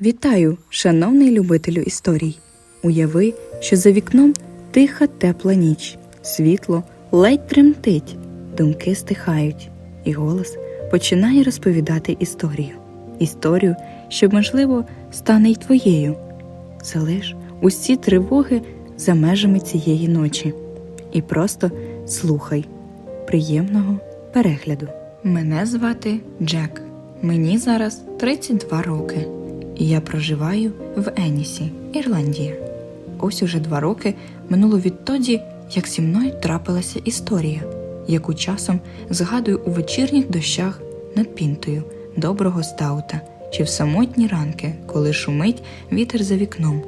Вітаю, шановний любителю історій. Уяви, що за вікном тиха тепла ніч, світло ледь тремтить, думки стихають, і голос починає розповідати історію. Історію, що, можливо, стане й твоєю. Залиш усі тривоги за межами цієї ночі і просто слухай. Приємного перегляду. Мене звати Джек. Мені зараз 32 роки, і я проживаю в Енісі, Ірландія. Ось уже два роки минуло відтоді, як зі мною трапилася історія, яку часом згадую у вечірніх дощах над пінтою доброго стаута чи в самотні ранки, коли шумить вітер за вікном.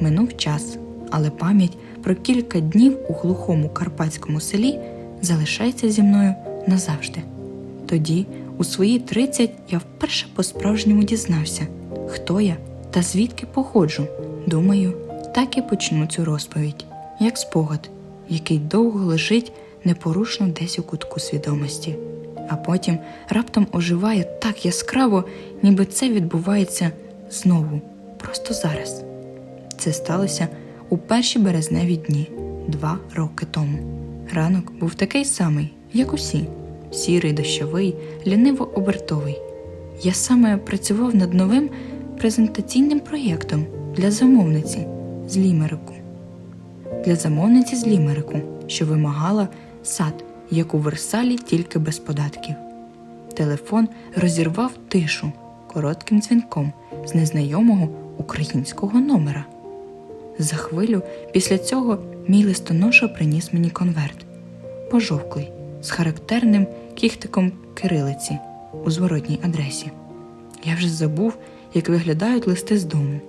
Минув час, але пам'ять про кілька днів у глухому карпатському селі залишається зі мною назавжди. Тоді, у свої 30, я вперше по-справжньому дізнався, хто я та звідки походжу. Думаю, так і почну цю розповідь, як спогад, який довго лежить непорушно десь у кутку свідомості, а потім раптом оживає так яскраво, ніби це відбувається знову, просто зараз. Це сталося у перші березневі дні, два роки тому. Ранок був такий самий, як усі сірий, дощовий, ліниво обертовий. Я саме працював над новим презентаційним проєктом для замовниці з Лімерику. Для замовниці з Лімерику, що вимагала сад, як у Версалі, тільки без податків. Телефон розірвав тишу коротким дзвінком з незнайомого українського номера. За хвилю після цього мій листоноша приніс мені конверт, пожовклий, з характерним кіхтиком кирилиці у зворотній адресі. Я вже забув, як виглядають листи з дому,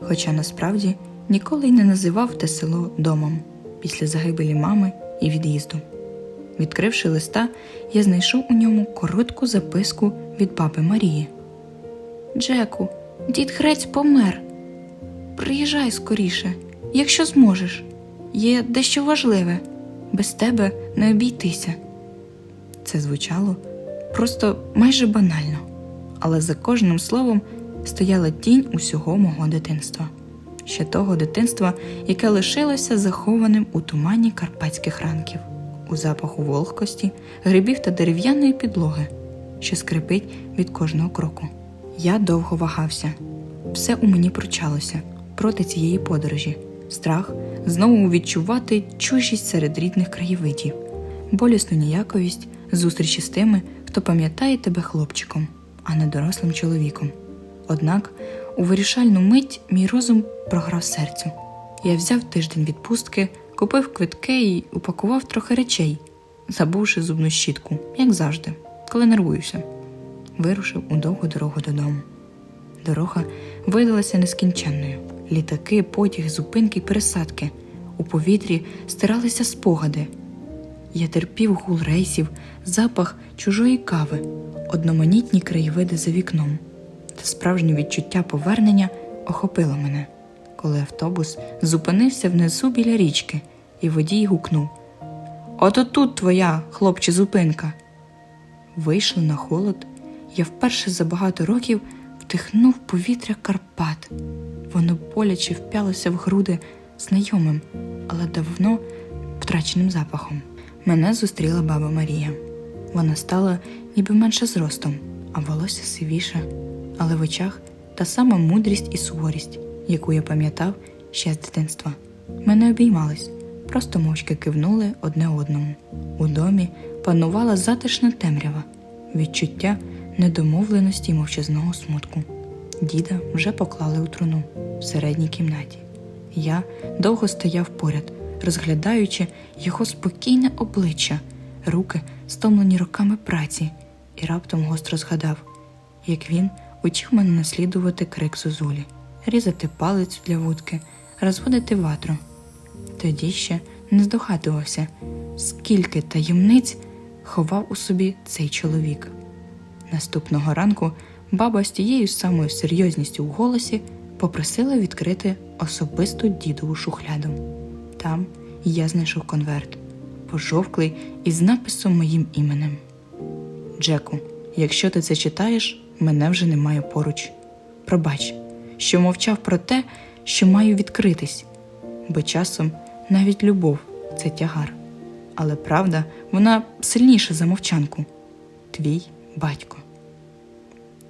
хоча насправді ніколи й не називав те село домом після загибелі мами і від'їзду. Відкривши листа, я знайшов у ньому коротку записку від баби Марії. Джеку, дід Грець помер. Приїжджай скоріше, якщо зможеш. Є дещо важливе, без тебе не обійтися. Це звучало просто майже банально, але за кожним словом стояла тінь усього мого дитинства, ще того дитинства, яке лишилося захованим у тумані карпатських ранків, у запаху волхкості, грибів та дерев'яної підлоги, що скрипить від кожного кроку. Я довго вагався, все у мені пручалося проти цієї подорожі, страх знову відчувати чужість серед рідних краєвидів, болісну ніяковість зустрічі з тими, хто пам'ятає тебе хлопчиком, а не дорослим чоловіком. Однак у вирішальну мить мій розум програв серцю. Я взяв тиждень відпустки, купив квитки і упакував трохи речей, забувши зубну щітку, як завжди, коли нервуюся. Вирушив у довгу дорогу додому. Дорога видалася нескінченною. Літаки, потяги, зупинки пересадки. У повітрі стиралися спогади. Я терпів гул рейсів, запах чужої кави, одноманітні краєвиди за вікном, та справжнє відчуття повернення охопило мене, коли автобус зупинився внизу біля річки, і водій гукнув: Ото тут твоя, хлопче, зупинка. Вийшли на холод, я вперше за багато років вдихнув повітря Карпат. Воно боляче вп'ялося в груди знайомим, але давно втраченим запахом. Мене зустріла баба Марія. Вона стала ніби менше зростом, а волосся сивіше, але в очах та сама мудрість і суворість, яку я пам'ятав ще з дитинства. Мене обіймались, просто мовчки кивнули одне одному. У домі панувала затишна темрява, відчуття недомовленості й мовчазного смутку. Діда вже поклали у труну в середній кімнаті. Я довго стояв поряд, розглядаючи його спокійне обличчя, руки, стомлені роками праці, і раптом гостро згадав, як він учив мене наслідувати крик зозулі, різати палицю для вудки, розводити ватру. Тоді ще не здогадувався, скільки таємниць ховав у собі цей чоловік. Наступного ранку баба з тією самою серйозністю в голосі попросила відкрити особисту дідову шухляду. Там я знайшов конверт, пожовклий із написом моїм іменем. Джеку, якщо ти це читаєш, мене вже немає поруч. Пробач, що мовчав про те, що маю відкритись, бо часом навіть любов це тягар. Але правда, вона сильніша за мовчанку. Твій батько.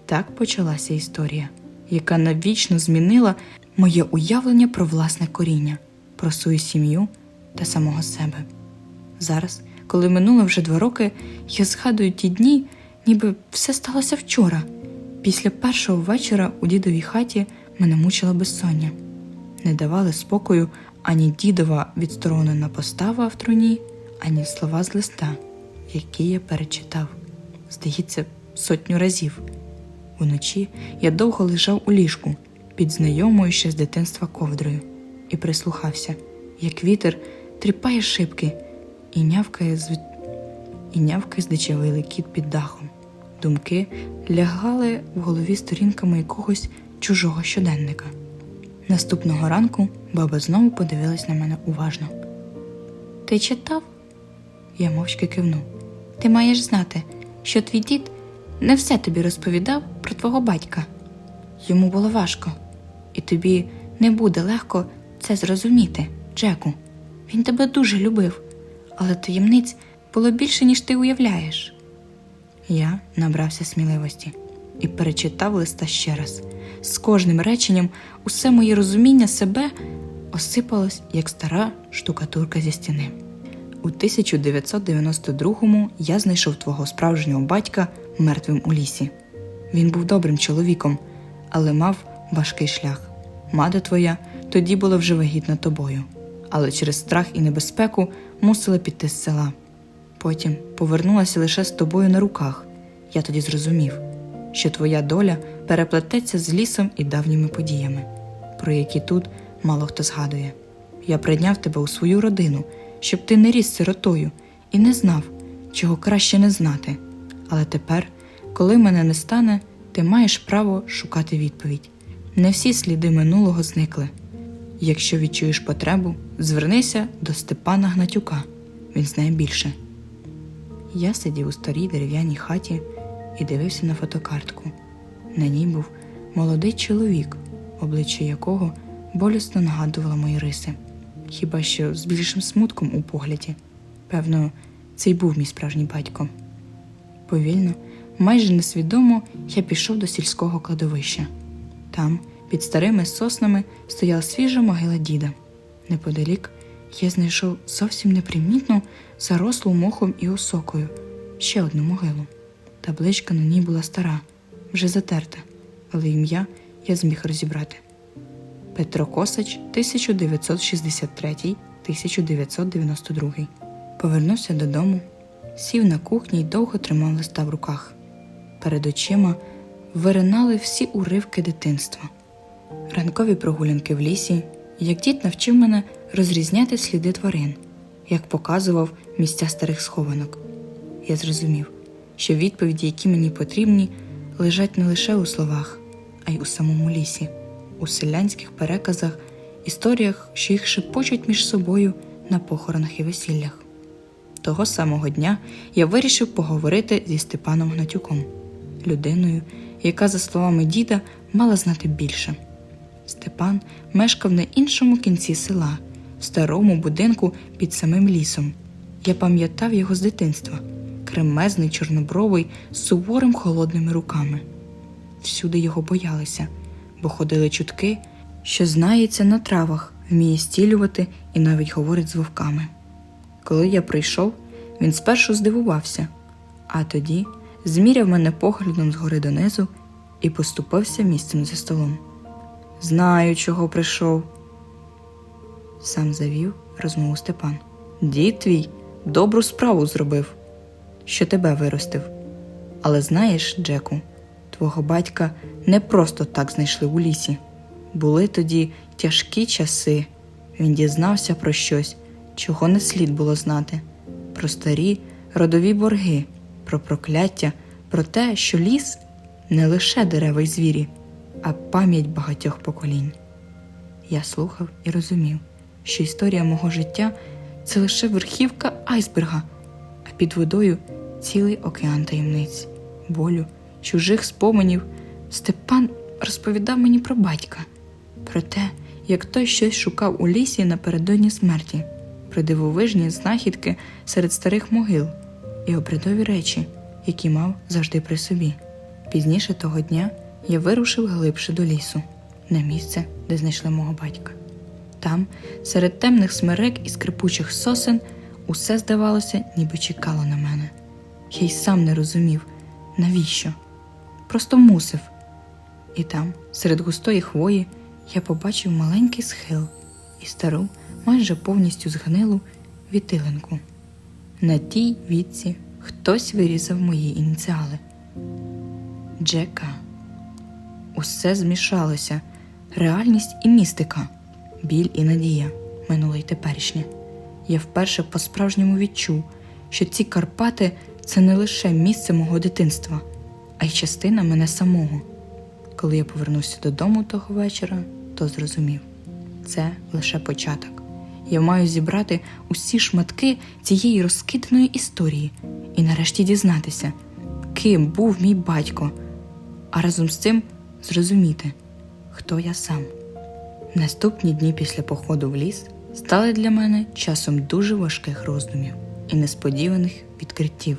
Так почалася історія, яка навічно змінила моє уявлення про власне коріння, про свою сім'ю та самого себе. Зараз, коли минуло вже два роки, я згадую ті дні, ніби все сталося вчора. Після першого вечора у дідовій хаті мене мучила безсоння. Не давали спокою ані дідова відсторонена постава в труні, ані слова з листа, які я перечитав, здається, сотню разів. Уночі я довго лежав у ліжку під знайомою ще з дитинства ковдрою і прислухався, як вітер тріпає шибки і нявкає з і нявкає здичавилий кіт під дахом. Думки лягали в голові сторінками якогось чужого щоденника. Наступного ранку баба знову подивилась на мене уважно. Ти читав? Я мовчки кивнув. Ти маєш знати, що твій дід не все тобі розповідав про твого батька. Йому було важко, і тобі не буде легко це зрозуміти, Джеку. Він тебе дуже любив, але таємниць було більше, ніж ти уявляєш. Я набрався сміливості і перечитав листа ще раз. З кожним реченням усе моє розуміння себе осипалось, як стара штукатурка зі стіни. У 1992-му я знайшов твого справжнього батька мертвим у лісі. Він був добрим чоловіком, але мав важкий шлях. Мати твоя тоді була вже вагітна тобою, але через страх і небезпеку мусила піти з села. Потім повернулася лише з тобою на руках. Я тоді зрозумів, що твоя доля переплететься з лісом і давніми подіями, про які тут мало хто згадує. Я прийняв тебе у свою родину, щоб ти не ріс сиротою і не знав, чого краще не знати. Але тепер, коли мене не стане, ти маєш право шукати відповідь. Не всі сліди минулого зникли. Якщо відчуєш потребу, звернися до Степана Гнатюка, він знає більше. Я сидів у старій дерев'яній хаті і дивився на фотокартку. На ній був молодий чоловік, обличчя якого болісно нагадувало мої риси, хіба що з більшим смутком у погляді. Певно, це й був мій справжній батько. Повільно, майже несвідомо, я пішов до сільського кладовища. Там, під старими соснами, стояла свіжа могила діда. Неподалік я знайшов зовсім непримітну, зарослу мохом і осокою ще одну могилу. Табличка на ній була стара, вже затерта, але ім'я я зміг розібрати. Петро Косач, 1963-1992. Повернувся додому, сів на кухні й довго тримав листа в руках. Перед очима виринали всі уривки дитинства, ранкові прогулянки в лісі, як дід навчив мене розрізняти сліди тварин, як показував місця старих схованок. Я зрозумів, що відповіді, які мені потрібні, лежать не лише у словах, а й у самому лісі, у селянських переказах, історіях, що їх шепочуть між собою на похоронах і весіллях. Того самого дня я вирішив поговорити зі Степаном Гнатюком, людиною, яка, за словами діда, мала знати більше. Степан мешкав на іншому кінці села, старому будинку під самим лісом. Я пам'ятав його з дитинства, кремезний, чорнобровий, з суворим холодними руками. Всюди його боялися, бо ходили чутки, що знається на травах, вміє стілювати і навіть говорить з вовками. Коли я прийшов, він спершу здивувався, а тоді зміряв мене поглядом згори донизу і поступився місцем за столом. Знаю, чого прийшов. Сам завів розмову Степан. Дід твій добру справу зробив, що тебе виростив. Але знаєш, Джеку, твого батька не просто так знайшли у лісі. Були тоді тяжкі часи. Він дізнався про щось, чого не слід було знати, про старі родові борги, про прокляття, про те, що ліс не лише дерева й звірі, а пам'ять багатьох поколінь. Я слухав і розумів, що історія мого життя це лише верхівка айсберга, а під водою цілий океан таємниць, болю, чужих споменів. Степан розповідав мені про батька, про те, як той щось шукав у лісі напередодні смерті, про дивовижні знахідки серед старих могил і обрядові речі, які мав завжди при собі. Пізніше того дня я вирушив глибше до лісу, на місце, де знайшли мого батька. Там, серед темних смерек і скрипучих сосен, усе здавалося, ніби чекало на мене. Я й сам не розумів, навіщо. Просто мусив. І там, серед густої хвої, я побачив маленький схил і стару, майже повністю згнилу вітилинку. На тій вітці хтось вирізав мої ініціали. Джека. Усе змішалося, реальність і містика, біль і надія, минуле й теперішнє. Я вперше по-справжньому відчув, що ці Карпати це не лише місце мого дитинства, а й частина мене самого. Коли я повернувся додому того вечора, то зрозумів це лише початок. Я маю зібрати усі шматки цієї розкиданої історії і нарешті дізнатися, ким був мій батько, а разом з цим зрозуміти, хто я сам. Наступні дні після походу в ліс стали для мене часом дуже важких роздумів і несподіваних відкриттів,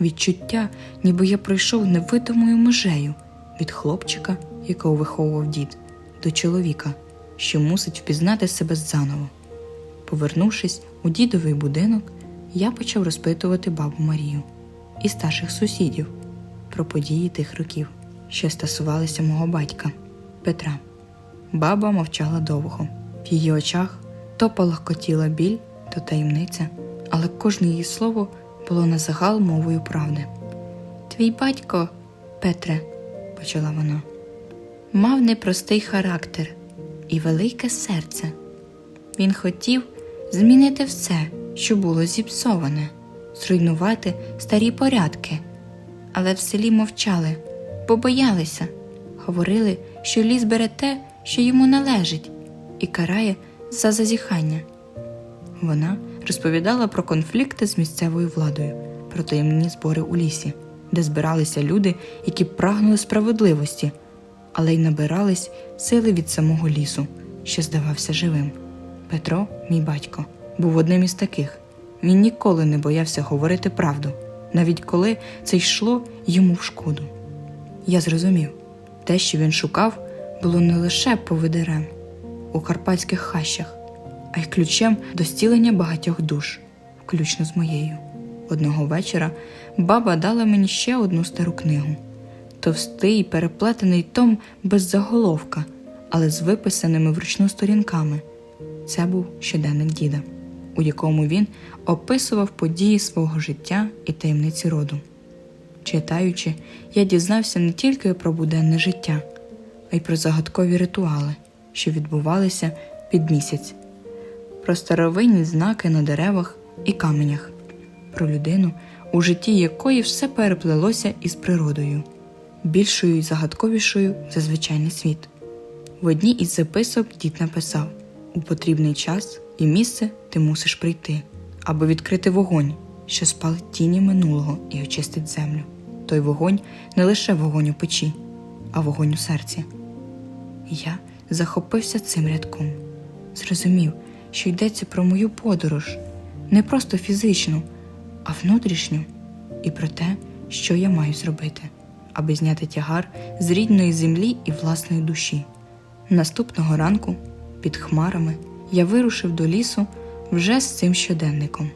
відчуття, ніби я пройшов невидимою межею від хлопчика, якого виховував дід, до чоловіка, що мусить впізнати себе заново. Повернувшись у дідовий будинок, я почав розпитувати бабу Марію і старших сусідів про події тих років, що стосувалися мого батька Петра. Баба мовчала довго. В її очах то палахкотіла біль, то таємниця, але кожне її слово було на загал мовою правди. Твій батько, Петре, почала вона, мав непростий характер і велике серце. Він хотів змінити все, що було зіпсоване, зруйнувати старі порядки, але в селі мовчали, бо боялися, говорили, що ліс бере те, що йому належить, і карає за зазіхання. Вона розповідала про конфлікти з місцевою владою, про таємні збори у лісі, де збиралися люди, які прагнули справедливості, але й набирались сили від самого лісу, що здавався живим. Петро, мій батько, був одним із таких. Він ніколи не боявся говорити правду, навіть коли це йшло йому в шкоду. Я зрозумів, те, що він шукав, було не лише повидирем у карпатських хащах, а й ключем до стілення багатьох душ, включно з моєю. Одного вечора баба дала мені ще одну стару книгу товстий переплетений том без заголовка, але з виписаними вручну сторінками. Це був щоденник діда, у якому він описував події свого життя і таємниці роду. Читаючи, я дізнався не тільки про буденне життя, а й про загадкові ритуали, що відбувалися під місяць, про старовинні знаки на деревах і каменях, про людину, у житті якої все переплелося із природою, більшою і загадковішою за звичайний світ. В одній із записок дід написав: у потрібний час і місце ти мусиш прийти, аби відкрити вогонь, що спалить тіні минулого і очистить землю. Той вогонь не лише вогонь у печі, а вогонь у серці. Я захопився цим рядком, зрозумів, що йдеться про мою подорож, не просто фізичну, а внутрішню, і про те, що я маю зробити, аби зняти тягар з рідної землі і власної душі. Наступного ранку, під хмарами, я вирушив до лісу вже з цим щоденником.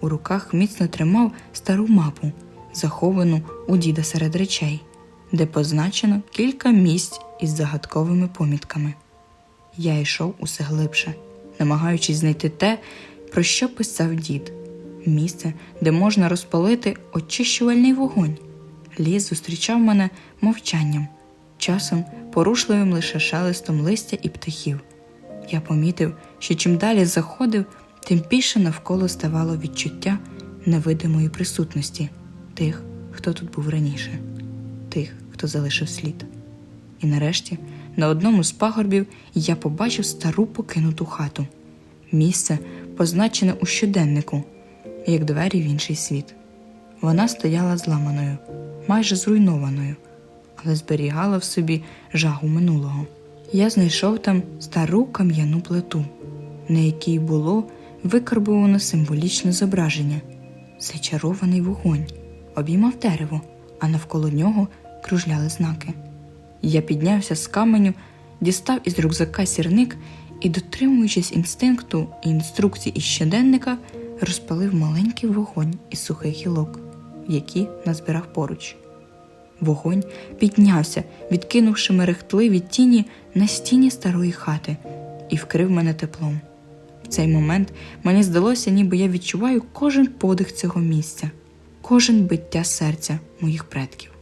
У руках міцно тримав стару мапу, заховану у діда серед речей, де позначено кілька місць із загадковими помітками. Я йшов усе глибше, намагаючись знайти те, про що писав дід місце, де можна розпалити очищувальний вогонь. Ліс зустрічав мене мовчанням, часом порушливим лише шелестом листя і птахів. Я помітив, що чим далі заходив, тим більше навколо ставало відчуття невидимої присутності тих, хто тут був раніше, тих, хто залишив слід. І нарешті на одному з пагорбів я побачив стару покинуту хату, місце, позначене у щоденнику, як двері в інший світ. Вона стояла зламаною, майже зруйнованою, але зберігала в собі жагу минулого. Я знайшов там стару кам'яну плиту, на якій було викарбовано символічне зображення. Зачарований вогонь обіймав дерево, а навколо нього кружляли знаки. Я піднявся з каменю, дістав із рюкзака сірник і, дотримуючись інстинкту і інструкцій із щоденника, розпалив маленький вогонь із сухих гілок, які назбирав поруч. Вогонь піднявся, відкинувши мерехтливі тіні на стіні старої хати, і вкрив мене теплом. В цей момент мені здалося, ніби я відчуваю кожен подих цього місця, кожен биття серця моїх предків.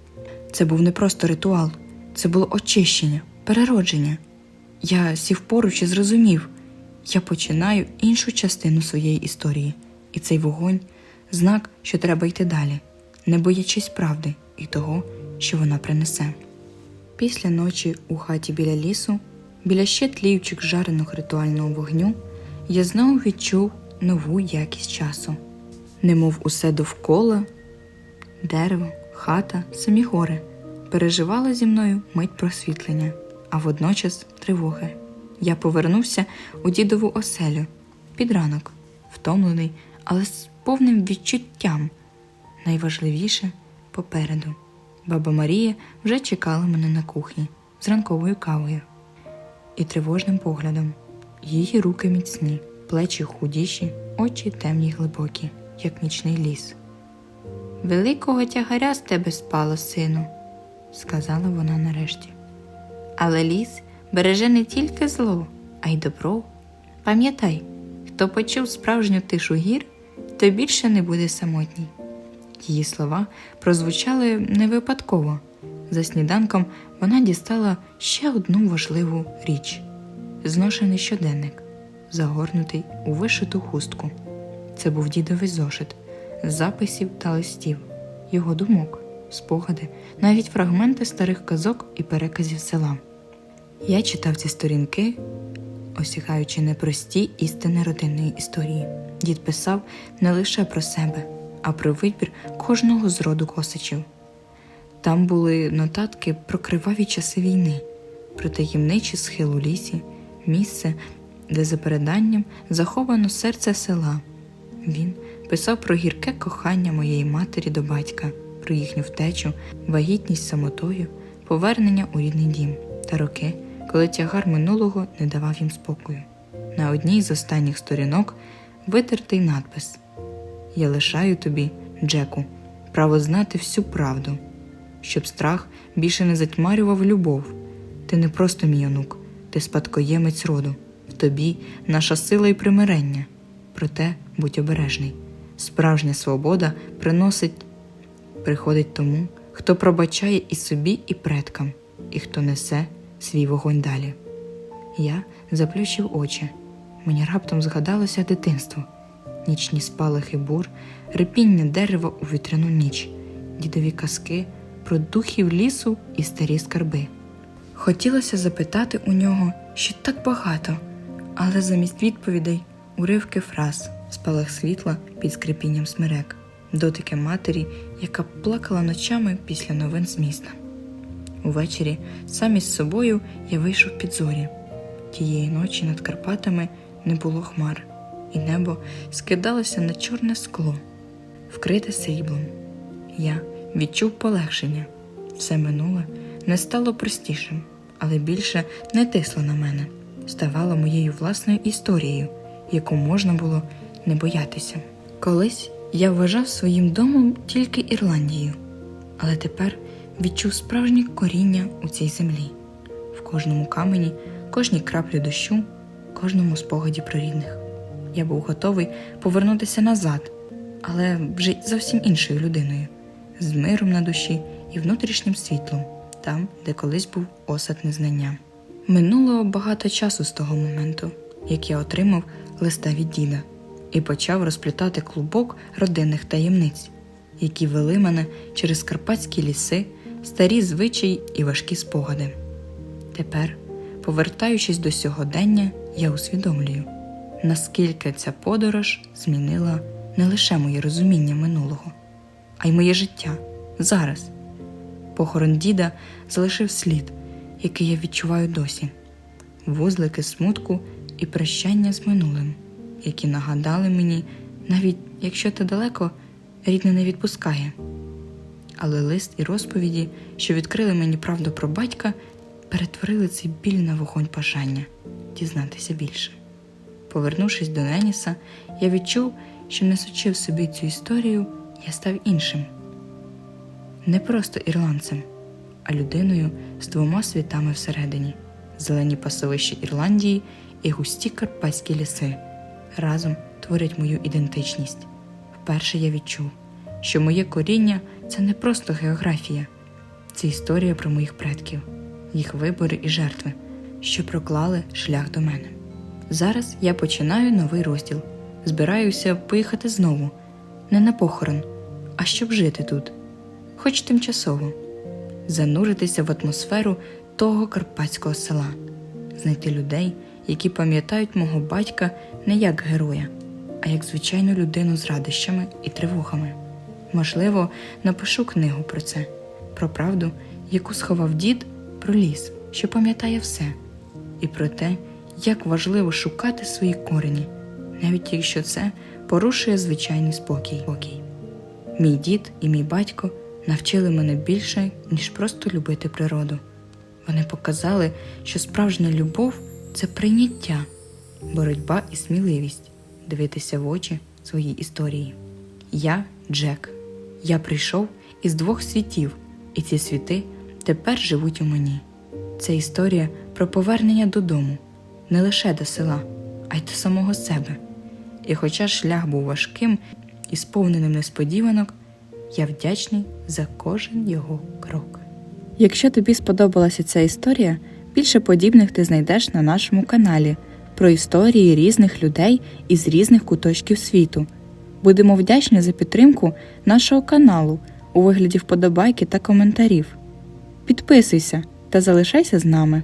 Це був не просто ритуал, це було очищення, переродження. Я сів поруч і зрозумів, я починаю іншу частину своєї історії, і цей вогонь знак, що треба йти далі, не боячись правди і того, що вона принесе. Після ночі у хаті біля лісу, біля ще тліючих жареного ритуального вогню, я знову відчув нову якість часу, немов усе довкола, дерево, хата, самі гори переживали зі мною мить просвітлення, а водночас тривоги. Я повернувся у дідову оселю під ранок, втомлений, але з повним відчуттям. Найважливіше попереду. Баба Марія вже чекала мене на кухні з ранковою кавою і тривожним поглядом. Її руки міцні, плечі худіші, очі темні й глибокі, як нічний ліс. Великого тягаря з тебе спало, сину, сказала вона нарешті. Але ліс береже не тільки зло, а й добро. Пам'ятай, хто почув справжню тишу гір, то більше не буде самотній. Її слова прозвучали не випадково. За сніданком вона дістала ще одну важливу річ зношений щоденник, загорнутий у вишиту хустку. Це був дідовий зошит, записів та листів, його думок, спогади, навіть фрагменти старих казок і переказів села. Я читав ці сторінки, осягаючи непрості істини родинної історії. Дід писав не лише про себе, а про вибір кожного з роду косичів. Там були нотатки про криваві часи війни, про таємничі схил у лісі, місце, де за переданням заховано серце села. Він писав про гірке кохання моєї матері до батька, про їхню втечу, вагітність самотою, повернення у рідний дім та роки, коли тягар минулого не давав їм спокою. На одній з останніх сторінок витертий надпис Я лишаю тобі, Джеку, право знати всю правду, щоб страх більше не затьмарював любов. Ти не просто мій онук, ти спадкоємець роду, в тобі наша сила і примирення. Проте будь обережний. Справжня свобода приносить, приходить тому, хто пробачає і собі, і предкам, і хто несе свій вогонь далі. Я заплющив очі. Мені раптом згадалося дитинство, нічні спалахи бур, рипіння дерева у вітряну ніч, дідові казки про духів лісу і старі скарби. Хотілося запитати у нього ще так багато, але замість відповідей уривки фраз, спалах світла під скрипінням смерек, дотики матері, яка плакала ночами після новин з міста. Увечері сам із собою я вийшов під зорі. Тієї ночі над Карпатами не було хмар, і небо скидалося на чорне скло, вкрите сріблом. Я відчув полегшення. Все минуле не стало простішим, але більше не тисло на мене, ставало моєю власною історією, яку можна було не боятися. Колись я вважав своїм домом тільки Ірландію, але тепер відчув справжнє коріння у цій землі, в кожному камені, кожній краплі дощу, кожному спогаді про рідних. Я був готовий повернутися назад, але вже зовсім іншою людиною, з миром на душі і внутрішнім світлом, там, де колись був осад незнання. Минуло багато часу з того моменту, як я отримав листа від діда і почав розплітати клубок родинних таємниць, які вели мене через карпатські ліси, старі звичаї і важкі спогади. Тепер, повертаючись до сьогодення, я усвідомлюю, наскільки ця подорож змінила не лише моє розуміння минулого, а й моє життя зараз. Похорон діда залишив слід, який я відчуваю досі вузлики смутку і прощання з минулим, які нагадали мені, навіть якщо ти далеко, рідне не відпускає. Але лист і розповіді, що відкрили мені правду про батька, перетворили цей біль на вогонь бажання дізнатися більше. Повернувшись до Неніса, я відчув, що несучи в собі цю історію, я став іншим. Не просто ірландцем, а людиною з двома світами всередині зелені пасовища Ірландії і густі карпатські ліси разом творять мою ідентичність. Вперше я відчув, що моє коріння це не просто географія, це історія про моїх предків, їх вибори і жертви, що проклали шлях до мене. Зараз я починаю новий розділ. Збираюся поїхати знову, не на похорон, а щоб жити тут, хоч тимчасово, зануритися в атмосферу того карпатського села, знайти людей, які пам'ятають мого батька не як героя, а як звичайну людину з радощами і тривогами. Можливо, напишу книгу про це, про правду, яку сховав дід, про ліс, що пам'ятає все, і про те, як важливо шукати свої корені, навіть якщо це порушує звичайний спокій. Мій дід і мій батько навчили мене більше, ніж просто любити природу. Вони показали, що справжня любов це прийняття, боротьба і сміливість дивитися в очі своїй історії. Я Джек. Я прийшов із двох світів, і ці світи тепер живуть у мені. Це історія про повернення додому, не лише до села, а й до самого себе. І хоча шлях був важким і сповненим несподіванок, я вдячний за кожен його крок. Якщо тобі сподобалася ця історія, більше подібних ти знайдеш на нашому каналі про історії різних людей із різних куточків світу. Будемо вдячні за підтримку нашого каналу у вигляді вподобайки та коментарів. Підписуйся та залишайся з нами.